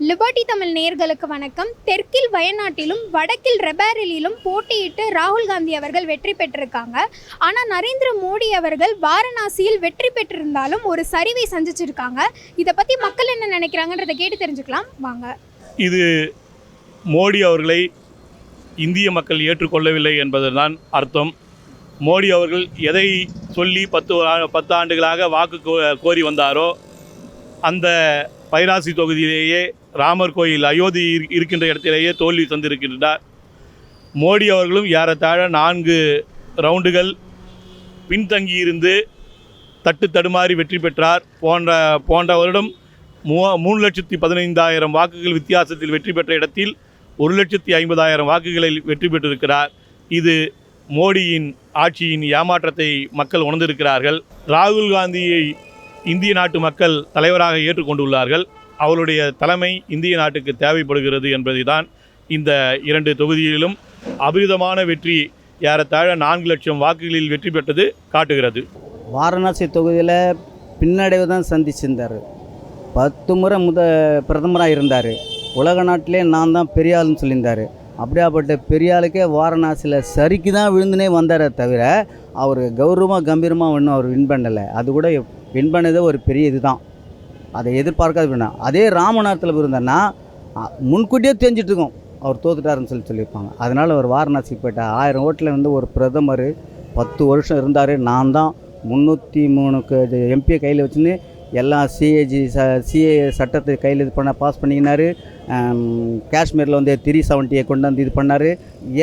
Liberty Tamil நேர்களுக்கு வணக்கம். தெற்கில் வயநாட்டிலும் வடக்கில் ரெபாரிலும் போட்டியிட்டு ராகுல் காந்தி அவர்கள் வெற்றி பெற்றிருக்காங்க. ஆனால் நரேந்திர மோடி அவர்கள் வாரணாசியில் வெற்றி பெற்றிருந்தாலும் ஒரு சரிவை சந்திச்சிருக்காங்க. இதை பற்றி மக்கள் என்ன நினைக்கிறாங்கன்றதை கேட்டு தெரிஞ்சுக்கலாம். வாங்க. இது மோடி அவர்களை இந்திய மக்கள் ஏற்றுக்கொள்ளவில்லை என்பதுதான் அர்த்தம். மோடி அவர்கள் எதை சொல்லி பத்து பத்து ஆண்டுகளாக வாக்கு கோ- கோரி வந்தாரோ அந்த பைராசி தொகுதியிலேயே ராமர் கோயில் அயோத்தி இருக்கின்ற இடத்திலேயே தோல்வி தந்திருக்கின்றார். மோடி அவர்களும் ஏறத்தாழ நான்கு ரவுண்டுகள் பின்தங்கியிருந்து தட்டு தடுமாறி வெற்றி பெற்றார். போன்ற போன்ற வருடம் மூ மூணு லட்சத்தி பதினைந்தாயிரம் வாக்குகள் வித்தியாசத்தில் வெற்றி பெற்ற இடத்தில் ஒரு லட்சத்தி ஐம்பதாயிரம் வாக்குகளில் வெற்றி பெற்றிருக்கிறார். இது மோடியின் ஆட்சியின் ஏமாற்றத்தை மக்கள் உணர்ந்திருக்கிறார்கள். ராகுல் காந்தியை இந்திய நாட்டு மக்கள் தலைவராக ஏற்றுக்கொண்டுள்ளார்கள். அவருடைய தலைமை இந்திய நாட்டுக்கு தேவைப்படுகிறது என்பதை தான் இந்த இரண்டு தொகுதியிலும் அபரிதமான வெற்றி ஏறத்தாழ நான்கு லட்சம் வாக்குகளில் வெற்றி பெற்றது காட்டுகிறது. வாரணாசி தொகுதியில் பின்னடைவு தான் சந்திச்சிருந்தார். பத்து முறை முத பிரதமராக இருந்தார். உலக நாட்டிலே நான் தான் பெரியாள்னு சொல்லியிருந்தார். அப்படியாப்பட்ட பெரியாளுக்கே வாரணாசியில் சரிக்கு தான் விழுந்துனே வந்தாரே தவிர அவர் கௌரவமாக கம்பீரமாக ஒன்றும் அவர் வின் பண்ணலை. அது கூட வின் பண்ணதே ஒரு பெரிய இதுதான். அதை எதிர்பார்க்காத வேணாம் அதே ராமநாதத்தில் இருந்தேன்னா முன்கூட்டியே தெரிஞ்சிட்டு இருக்கோம் அவர் தோத்துட்டாருன்னு சொல்லி சொல்லியிருப்பாங்க. அதனால் அவர் வாரணாசி போயிட்டார். ஆயிரம் ஓட்டில் வந்து ஒரு பிரதமர் பத்து வருஷம் இருந்தார். நான் தான் முந்நூற்றி மூணுக்கு எம்பியை கையில் வச்சுன்னு எல்லாம் சிஏஜி ச சிஏ சட்டத்தை கையில் இது பண்ண பாஸ் பண்ணிக்கினாரு. காஷ்மீரில் வந்து த்ரீ செவன்ட்டியை கொண்டு வந்து இது பண்ணார்.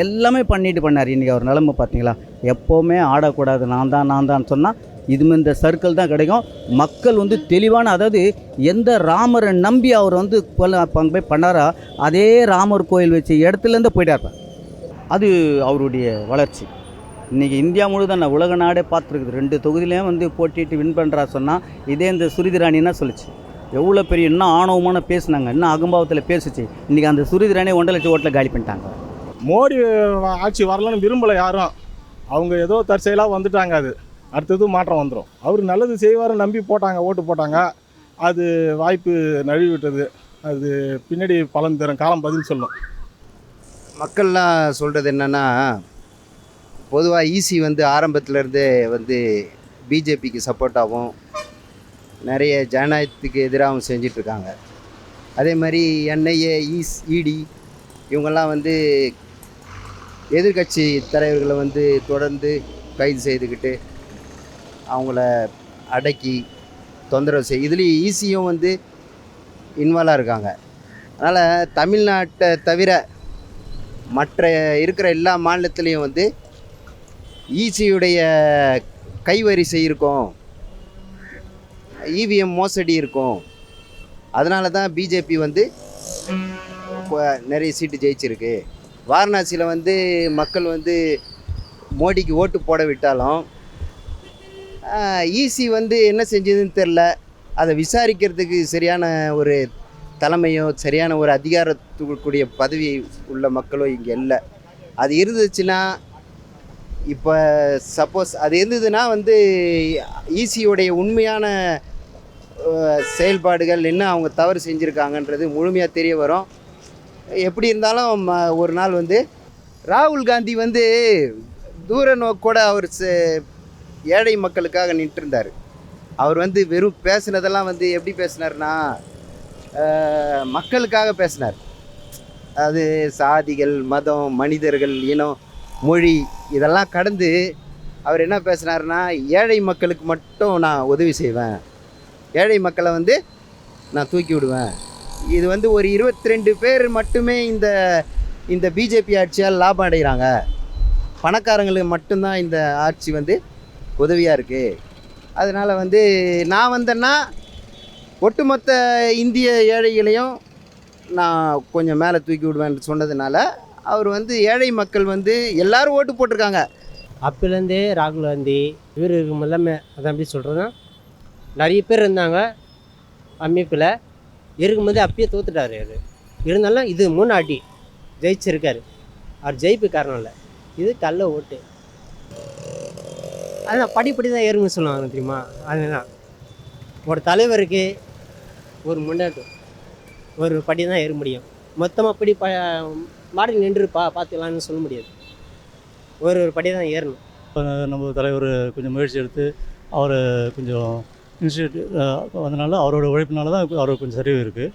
எல்லாமே பண்ணிட்டு பண்ணார். இன்றைக்கி அவர் நிலமை பார்த்தீங்களா? எப்போவுமே ஆடக்கூடாது. நான் தான் நான் தான் சொன்னால் இதுமே இந்த சர்க்கிள் தான் கிடைக்கும். மக்கள் வந்து தெளிவான அதாவது எந்த ராமரை நம்பி அவர் வந்து பங்கு போய் பண்ணாரோ அதே ராமர் கோயில் வச்ச இடத்துலேருந்து போயிட்டார் அது அவருடைய வளர்ச்சி. இன்றைக்கி இந்தியா முழுதான் நான் உலக நாடே பார்த்துருக்குது. ரெண்டு தொகுதியிலையும் வந்து போட்டிட்டு வின் பண்ணுறா சொன்னால் இதே இந்த சுருதி ராணின்னா சொல்லுச்சு? எவ்வளோ பெரிய இன்னும் ஆணவமான பேசினாங்க இன்னும் அகம்பாவத்தில் பேசுச்சு. இன்றைக்கி அந்த சுரிதிராணி ஒன்றரை லட்சம் ஓட்டில் காலி பண்ணிட்டாங்க. மோடி ஆட்சி வரலன்னு விரும்பலை யாரும். அவங்க ஏதோ தற்செயலாக வந்துட்டாங்க அது. அடுத்தது மாற்றம் வந்துடும் அவர் நல்லது செய்வார் நம்பி போட்டாங்க ஓட்டு போட்டாங்க. அது வாய்ப்பு நழுவிட்டது அது பின்னாடி பலன் தரும். காலம் பதில் சொல்லும். மக்கள்லாம் சொல்கிறது என்னென்னா பொதுவாக ஈசி வந்து ஆரம்பத்துலேருந்தே வந்து பிஜேபிக்கு சப்போர்ட்டாகவும் நிறைய ஜனநாயகத்துக்கு எதிராகவும் செஞ்சிட்ருக்காங்க. அதே மாதிரி என்ஐஏ ஈஸ் இடி இவங்கெல்லாம் வந்து எதிர்க்கட்சி தலைவர்களை வந்து தொடர்ந்து கைது செய்துக்கிட்டு அவங்கள அடக்கி தொந்தரவு செய் இதுலேயும் ஈஸியும் வந்து இன்வால்வாக இருக்காங்க. அதனால் தமிழ்நாட்டை தவிர மற்ற இருக்கிற எல்லா மாநிலத்துலேயும் வந்து ஈசியுடைய கைவரிசை இருக்கும். இவிஎம் மோசடி இருக்கும். அதனால தான் பிஜேபி வந்து இப்போ நிறைய சீட்டு ஜெயிச்சிருக்கு. வாரணாசியில் வந்து மக்கள் வந்து மோடிக்கு ஓட்டு போட விட்டாலும் ஈசி வந்து என்ன செஞ்சதுன்னு தெரில அதை விசாரிக்கிறதுக்கு சரியான ஒரு தலைமையோ சரியான ஒரு அதிகாரத்துக்குரிய பதவி உள்ள மக்களோ இங்கே இல்லை. அது இருந்துச்சுன்னா இப்போ சப்போஸ் அது இருந்ததுன்னா வந்து ஈசியோடைய உண்மையான செயல்பாடுகள் என்ன அவங்க தவறு செஞ்சுருக்காங்கன்றது முழுமையாக தெரிய வரும். எப்படி இருந்தாலும் ம- ஒரு நாள் வந்து ராகுல் காந்தி வந்து தூர நோக்கோட அவர் ஏழை மக்களுக்காக நின்றுருந்தார். அவர் வந்து வெறும் பேசுனதெல்லாம் வந்து எப்படி பேசினார்னா மக்களுக்காக பேசினார். அது சாதிகள் மதம் மனிதர்கள் இனம் மொழி இதெல்லாம் கடந்து அவர் என்ன பேசினார்னா ஏழை மக்களுக்கு மட்டும் நான் உதவி செய்வேன். ஏழை மக்களை வந்து நான் தூக்கி விடுவேன். இது வந்து ஒரு இருபத்தி ரெண்டு பேர் மட்டுமே இந்த இந்த பிஜேபி ஆட்சியால் லாபம் அடைகிறாங்க. பணக்காரங்களுக்கு மட்டும்தான் இந்த ஆட்சி வந்து உதவியாக இருக்குது அதனால் வந்து நான் வந்தேன்னா ஒட்டுமொத்த இந்திய ஏழைகளையும் நான் கொஞ்சம் மேலே தூக்கி விடுவேன்னு சொன்னதுனால அவர் வந்து ஏழை மக்கள் வந்து எல்லாரும் ஓட்டு போட்டிருக்காங்க. அப்போலேருந்தே ராகுல் காந்தி இவர் எல்லாமே அதான் எப்படி சொல்கிறேன்னா நிறைய பேர் இருந்தாங்க அமைப்பில். இருக்கும்போது அப்பயே தோத்துட்டார் அவர். இருந்தாலும் இது முன்னாடி ஜெயிச்சிருக்காரு. அவர் ஜெயிப்பு காரணம் இல்லை. இது கல்ல ஓட்டு. அதுதான் படிப்படி தான் ஏறுங்க சொல்லுவாங்க தெரியுமா? அதுதான். ஒரு தலைவருக்கு ஒரு முன்னேற்றம் ஒரு படி தான் ஏற முடியும். மொத்தமாக படி ப மாடி நின்றுப்பா பார்த்துக்கலாம்னு சொல்ல முடியாது. ஒரு ஒரு படி தான் ஏறணும். இப்போ நம்ம தலைவர் கொஞ்சம் முயற்சி எடுத்து அவர் கொஞ்சம் இன்ஸ்டியூட் வந்தனால அவரோட உழைப்பினால தான் அவருக்கு கொஞ்சம் சரிவு இருக்குது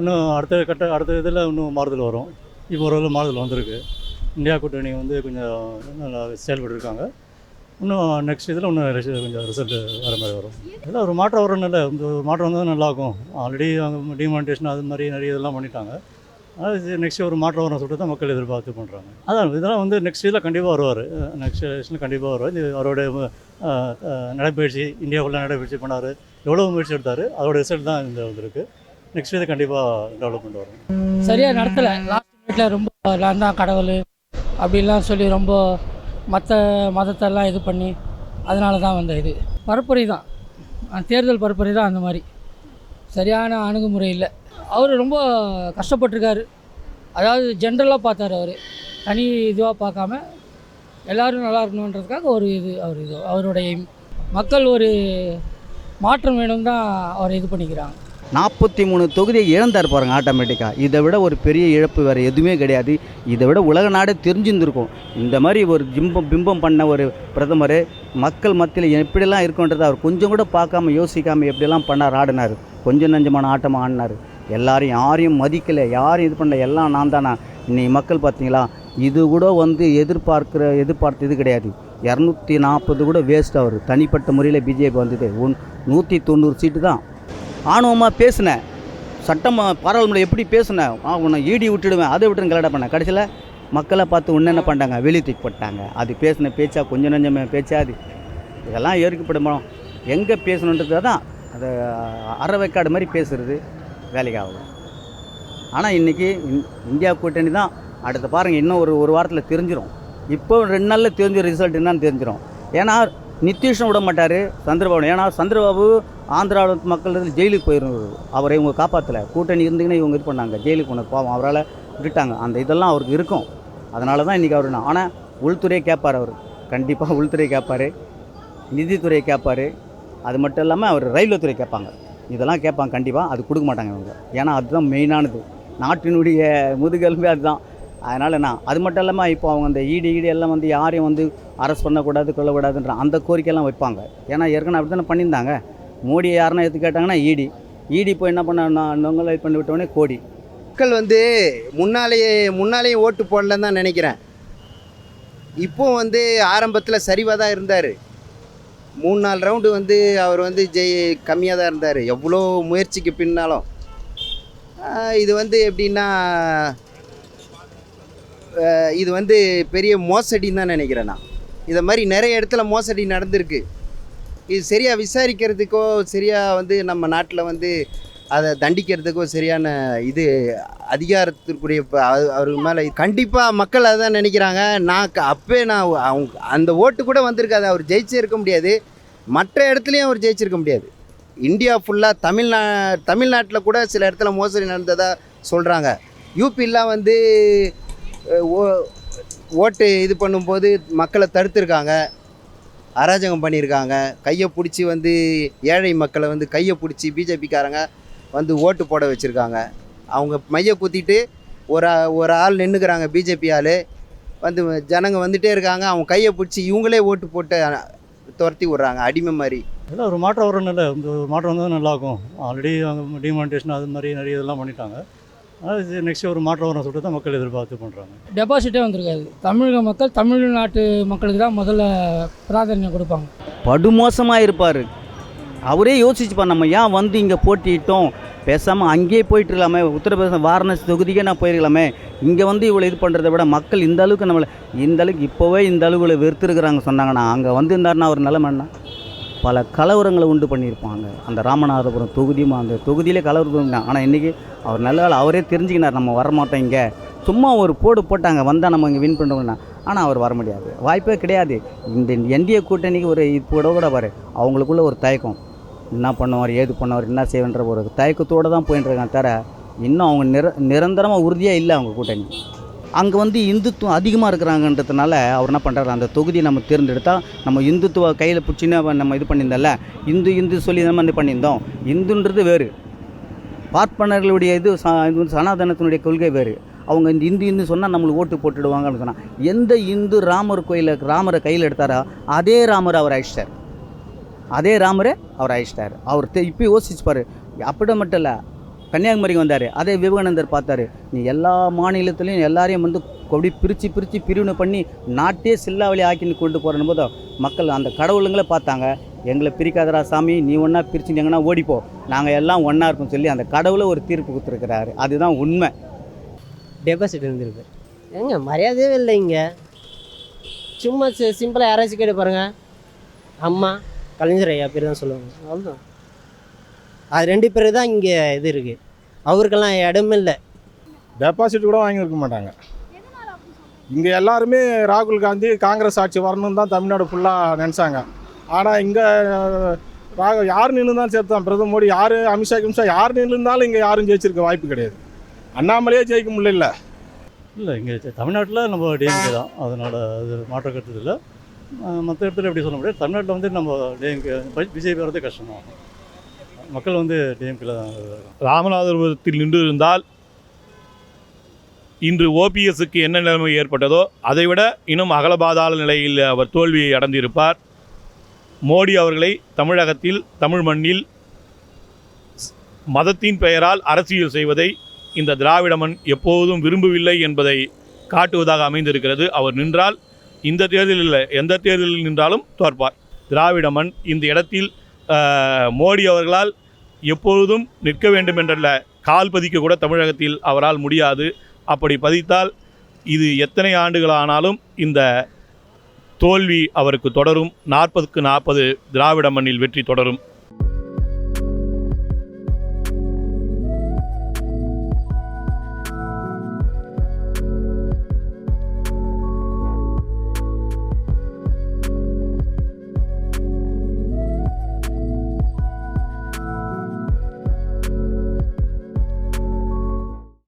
இன்னும் அடுத்த கட்ட அடுத்த இதில் இன்னும் மாறுதல் வரும். இப்போ ஓரளவு மாறுதல் வந்திருக்கு. இந்தியா கூட்டணி வந்து கொஞ்சம் நல்லா செயல்பட்டு இருக்காங்க இன்னும் நெக்ஸ்ட் இதில் இன்னும் கொஞ்சம் ரிசல்ட் வர மாதிரி வரும். இல்லை ஒரு மாற்றம் வரும் நல்ல இந்த ஒரு மாற்றம் வந்தால் நல்லாயிருக்கும் ஆல்ரெடி அவங்க டிமானிட்டேஷன் அது மாதிரி நிறைய இதெல்லாம் பண்ணிட்டாங்க. அது நெக்ஸ்ட் ஒரு மாற்றம் வரும் சொல்லிட்டு தான் மக்கள் எதிர்பார்த்து பண்ணுறாங்க அதான் இதெல்லாம் வந்து நெக்ஸ்ட் இதில் கண்டிப்பாக வருவார். நெக்ஸ்ட் எலெக்ஷனில் கண்டிப்பாக வருவார். இது அவரோட நடைபயிற்சி அஹ், நடைப்பயிற்சி இந்தியாவுக்குள்ள நடைப்பயிற்சி பண்ணார். எவ்வளோ முயற்சி எடுத்தார். அதோட ரிசல்ட் தான் இந்த வந்திருக்கு. நெக்ஸ்ட் இது கண்டிப்பாக டெவலப்மெண்ட் வரும். சரியாக நடத்தலை லாஸ்ட் மினிட்ல ரொம்ப நான் தான் கடவுள் அப்படிலாம் சொல்லி ரொம்ப மற்ற மதத்தெல்லாம் இது பண்ணி அதனால தான் வந்த இது. பரப்புரை தான். தேர்தல் பரப்புரை தான் அந்த மாதிரி. சரியான அணுகுமுறை இல்லை. அவர் ரொம்ப கஷ்டப்பட்டிருக்காரு. அதாவது ஜென்ரலாக பார்த்தாரு அவர். தனி இதுவாக பார்க்காம எல்லோரும் நல்லா இருக்கணுன்றதுக்காக ஒரு இது அவர் இது அவருடைய மக்கள் ஒரு மாற்றம் வேணும் தான் அவர் இது பண்ணிக்கிறாங்க. நாற்பத்தி மூணு தொகுதியை இழந்தார் பாருங்கள் ஆட்டோமேட்டிக்காக இதை விட ஒரு பெரிய இழப்பு வேறு எதுவுமே கிடையாது. இதை விட உலக நாடே தெரிஞ்சிருந்திருக்கும். இந்த மாதிரி ஒரு ஜிம்பம் பிம்பம் பண்ண ஒரு பிரதமர் மக்கள் மத்தியில் எப்படிலாம் இருக்குன்றதை அவர் கொஞ்சம் கூட பார்க்காம யோசிக்காமல் எப்படிலாம் பண்ணார் ஆடினார். கொஞ்சம் நஞ்சமான ஆட்டமாக ஆடினார். எல்லாரையும் யாரையும் மதிக்கலை யாரையும் இது பண்ணல எல்லாம் நான் தானா? இன்னைக்கு மக்கள் பார்த்தீங்களா? இது கூட வந்து எதிர்பார்க்குற எதிர்பார்த்த இது கிடையாது. இரநூத்தி நாற்பது கூட வேஸ்ட் அவர். தனிப்பட்ட முறையில் பிஜேபி வந்தது. ஒன் நூற்றி தொண்ணூறு சீட்டு தான். ஆணவமாக பேசினேன் சட்டம் பாராளுமன்றம் எப்படி பேசினேன் உன்னை ஈடி விட்டுடுவேன் அதை விட்டு கலடா பண்ணேன் கடைசியில் மக்களை பார்த்து ஒன்று என்ன பண்ணிட்டாங்க? வெளியே தூக்கி போட்டாங்க. அது பேசின பேச்சா கொஞ்சம் நஞ்சமே பேச்சா அது? இதெல்லாம் ஏற்கப்படும் எங்கே பேசணுன்றது தான் அது அறவைக்காடு மாதிரி பேசுகிறது வேலைக்காகும் ஆனால் இன்றைக்கி இந்தியா கூட்டணி தான். அடுத்து பாருங்கள் இன்னும் ஒரு ஒரு வாரத்தில் தெரிஞ்சிடும் இப்போ ரெண்டு நாளில் தெரிஞ்ச ரிசல்ட் என்னன்னு தெரிஞ்சிடும் ஏன்னா நிதிஷும் விட மாட்டார் சந்திரபாபு. ஏன்னா சந்திரபாபு ஆந்திராவில் மக்கள் ஜெயிலுக்கு போயிருந்தது. அவரை இவங்க காப்பாற்றலை கூட்டணி இருந்தீங்கன்னா இவங்க இது பண்ணாங்க. ஜெயிலுக்கு போன பாவம். அவரால் விட்டுட்டாங்க. அந்த இதெல்லாம் அவருக்கு இருக்கும். அதனால தான் இன்றைக்கி அவர் ஆனால் உள்துறையை கேட்பார் அவர். கண்டிப்பாக உள்துறை கேட்பார் நிதித்துறையை கேட்பார் அது மட்டும் இல்லாமல் அவர் ரயில்வே துறை கேட்பாங்க. இதெல்லாம் கேட்பாங்க. கண்டிப்பாக அது கொடுக்க மாட்டாங்க இவங்க. ஏன்னா அதுதான் மெயினானது. நாட்டினுடைய முதுகெலும்பே அதுதான். அதனால் என்ன அது மட்டும் இல்லாமல் இப்போ அவங்க அந்த ஈடு ஈடு எல்லாம் வந்து யாரையும் வந்து அரெஸ்ட் பண்ணக்கூடாது கொள்ளக்கூடாதுன்ற அந்த கோரிக்கையெல்லாம் வைப்பாங்க. ஏன்னா ஏற்கனவே அப்படி தானே பண்ணியிருந்தாங்க. மோடி யாருன்னா எடுத்து கேட்டாங்கன்னா ஈடி. ஈடி போய் என்ன பண்ண நொங்கலை பண்ணி விட்டோடனே கோடி. மக்கள் வந்து முன்னாலேயே முன்னாலேயே ஓட்டு போடலன்னு தான் நினைக்கிறேன். இப்போ வந்து ஆரம்பத்தில் சரிவாக தான் இருந்தார். மூணு நாலு ரவுண்டு வந்து அவர் வந்து ஜெய் கம்மியாக தான் இருந்தார். எவ்வளோ முயற்சிக்கு பின்னாலும். இது வந்து எப்படின்னா இது வந்து பெரிய மோசடின்னு தான் நினைக்கிறேன் நான். இதை மாதிரி நிறைய இடத்துல மோசடி நடந்திருக்கு. இது சரியாக விசாரிக்கிறதுக்கோ சரியாக வந்து நம்ம நாட்டில் வந்து அதை தண்டிக்கிறதுக்கோ சரியான இது அதிகாரத்திற்குரிய ப- அவர் மேலே கண்டிப்பாக மக்கள் அதான் நினைக்கிறாங்க. நான் க- நான் அவங்க அந்த ஓட்டு கூட வந்திருக்காது. அவர் ஜெயிச்சே இருக்க முடியாது. மற்ற இடத்துலையும் அவர் ஜெயிச்சிருக்க முடியாது. இந்தியா ஃபுல்லாக தமிழ்நா தமிழ்நாட்டில் கூட சில இடத்துல மோசடி நடந்ததாக சொல்கிறாங்க யூபிலாம் வந்து ஓ ஓட்டு இது பண்ணும்போது மக்களை தடுத்துருக்காங்க. அராஜகம் பண்ணியிருக்காங்க. கையை பிடிச்சி வந்து ஏழை மக்களை வந்து கையை பிடிச்சி பிஜேபிக்காரங்க வந்து ஓட்டு போட வச்சுருக்காங்க. அவங்க மைய குத்திட்டு ஒரு ஆ- ஒரு ஆள் நின்றுக்கிறாங்க பிஜேபி ஆள். வந்து ஜனங்க வந்துகிட்டே இருக்காங்க. அவங்க கையை பிடிச்சி இவங்களே ஓட்டு போட்டு துரத்தி விட்றாங்க. அடிமை மாதிரி. இல்லை ஒரு மாற்றம் வரும் நல்ல இந்த ஒரு மாற்றம் வந்தால் நல்லாயிருக்கும். ஆல்ரெடி அவங்க டிமானிட்டேஷன் அது மாதிரி நிறைய இதெல்லாம் பண்ணிட்டாங்க. அது நெக்ஸ்ட் ஒரு மாற்றம் வரும் சொல்லிட்டு தான் மக்கள் எதிர்பார்த்து பண்ணுறாங்க டெபாசிட்டே வந்திருக்காது. தமிழக மக்கள் தமிழ்நாட்டு மக்களுக்கு தான் முதல்ல பிராதானியம் கொடுப்பாங்க. படுமோசமாக இருப்பார். அவரே யோசிச்சுப்பார் நம்ம ஏன் வந்து இங்கே போட்டிட்டோம் பேசாமல் அங்கேயே போயிட்டு இருக்கலாமே. உத்தரப்பிரதேசம் வாரணாசி தொகுதிக்கே நான் போயிருக்கலாமே. இங்கே வந்து இவ்வளோ இது பண்ணுறதை விட மக்கள் இந்த அளவுக்கு நம்மளை இந்த அளவுக்கு இப்போவே இந்த அளவுக்கு வெறுத்துருக்குறாங்க சொன்னாங்கன்னா அங்கே வந்திருந்தாருன்னா அவர் நிலைமை என்ன? பல கலவரங்களை உண்டு பண்ணியிருப்பாங்க. அந்த ராமநாதபுரம் தொகுதியும் அந்த தொகுதியிலே கலவரம் ஆனால் இன்றைக்கி அவர் நல்ல வேலை அவரே தெரிஞ்சுக்கினார் நம்ம வரமாட்டோம் இங்கே. சும்மா ஒரு போடு போட்டாங்க வந்தால் நம்ம இங்கே வின் பண்ணுறோம்னா ஆனால் அவர் வர முடியாது. வாய்ப்பே கிடையாது. இந்த என்டிஏ கூட்டணிக்கு ஒரு இப்போட கூட பாரு அவங்களுக்குள்ள ஒரு தயக்கம். என்ன பண்ணுவார் ஏது பண்ணுவார் என்ன செய்வன்ற ஒரு தயக்கத்தோடு தான் போயின்னு இருக்காங்க தவிர இன்னும் அவங்க நிர நிரந்தரமாக உறுதியாக இல்லை அவங்க கூட்டணி. அங்கே வந்து இந்துத்துவம் அதிகமாக இருக்கிறாங்கன்றதுனால அவர் என்ன பண்ணுறாரு அந்த தொகுதியை நம்ம தேர்ந்தெடுத்தால் நம்ம இந்துத்துவ கையில் பிடிச்சின்னு நம்ம இது பண்ணியிருந்தோம்ல இந்து இந்து சொல்லி நம்ம இது பண்ணியிருந்தோம். இந்துன்றது வேறு. பார்ப்பனர்களுடைய இது ச- இது வந்து சனாதனத்தினுடைய கொள்கை வேறு. அவங்க இந்த இந்து இந்து சொன்னால் நம்மளுக்கு ஓட்டு போட்டுடுவாங்கன்னு சொன்னால் எந்த இந்து ராமர் கோயிலை ராமரை கையில் எடுத்தாரோ அதே ராமர் அவர் அழிச்சிட்டார். அதே ராமரை அவர் அழிச்சிட்டார். அவர் இப்போ யோசிச்சுப்பார் அப்படி மட்டும் இல்லை கன்னியாகுமரிக்கு வந்தார். அதே விவேகானந்தர் பார்த்தாரு. நீ எல்லா மாநிலத்துலேயும் எல்லாரையும் வந்து அப்படி பிரித்து பிரித்து பிரிவினை பண்ணி நாட்டே சில்லாவளி ஆக்கின்னு கொண்டு போகிற போது மக்கள் அந்த கடவுளுங்களே பார்த்தாங்க. எங்களை பிரிக்காதரா சாமி நீ ஒன்றா பிரிச்சு எங்கன்னா ஓடிப்போ. நாங்கள் எல்லாம் ஒன்றா இருப்போம் சொல்லி அந்த கடவுளை ஒரு தீர்ப்பு கொடுத்துருக்கிறாரு. அதுதான் உண்மை. டெபாசிட் இருந்திருக்கு. ஏங்க மரியாதையே இல்லை இங்கே. சும்மா சிம்பிளாக யாராச்சும் கேட்டு பாருங்க. அம்மா கலைஞர் ஐயா பேர் தான் சொல்லுவாங்க. அவ்வளோதான் அது ரெண்டு பேர் தான் இங்கே இது இருக்குது அவருக்கெல்லாம் இடமே இல்லை. டெபாசிட் கூட வாங்கியிருக்க மாட்டாங்க. இங்கே எல்லாருமே ராகுல் காந்தி காங்கிரஸ் ஆட்சி வரணும்னு தான் தமிழ்நாடு ஃபுல்லாக நினச்சாங்க. ஆனால் இங்கே ராக யார் நின்று தான் சேர்த்தான் பிரதமர் மோடி யார் அமித்ஷா கிம்ஷா யார் நின்று இருந்தாலும் இங்கே யாரும் ஜெயிச்சிருக்க வாய்ப்பு கிடையாது. அண்ணாமலையே ஜெயிக்க முடியல இல்லை. இங்கே தமிழ்நாட்டில் நம்ம டிஎம்கே தான். அதனால் அது மாற்ற கருத்து இல்லை. மற்ற இடத்துல எப்படி சொல்ல முடியாது தமிழ்நாட்டில் வந்து நம்ம டிஎம்கே பிஜேபி வரது கஷ்டம் தான் மக்கள் வந்து டிஎம்கேல தான் ராமநாதபுரத்தில் நின்று இருந்தால் இன்று ஓபிஎஸ்க்கு என்ன நிலைமை ஏற்பட்டதோ அதைவிட இன்னும் அகலபாதாள நிலையில் அவர் தோல்வியை அடைந்திருப்பார். மோடி அவர்களை தமிழகத்தில் தமிழ் மண்ணில் மதத்தின் பெயரால் அரசியல் செய்வதை இந்த திராவிட மண் எப்போதும் விரும்பவில்லை என்பதை காட்டுவதாக அமைந்திருக்கிறது. அவர் நின்றால் இந்த தேர்தலில் எந்த தேர்தலில் நின்றாலும் தோற்பார். திராவிட மண் இந்த இடத்தில் மோடி அவர்களால் எப்பொழுதும் நிற்க வேண்டும் என்றல்ல கால் பதிக்க கூட தமிழகத்தில் அவரால் முடியாது. அப்படி பதித்தால் இது எத்தனை ஆண்டுகளானாலும் இந்த தோல்வி அவருக்கு தொடரும். நாற்பதுக்கு நாற்பது திராவிட மண்ணில் வெற்றி தொடரும்.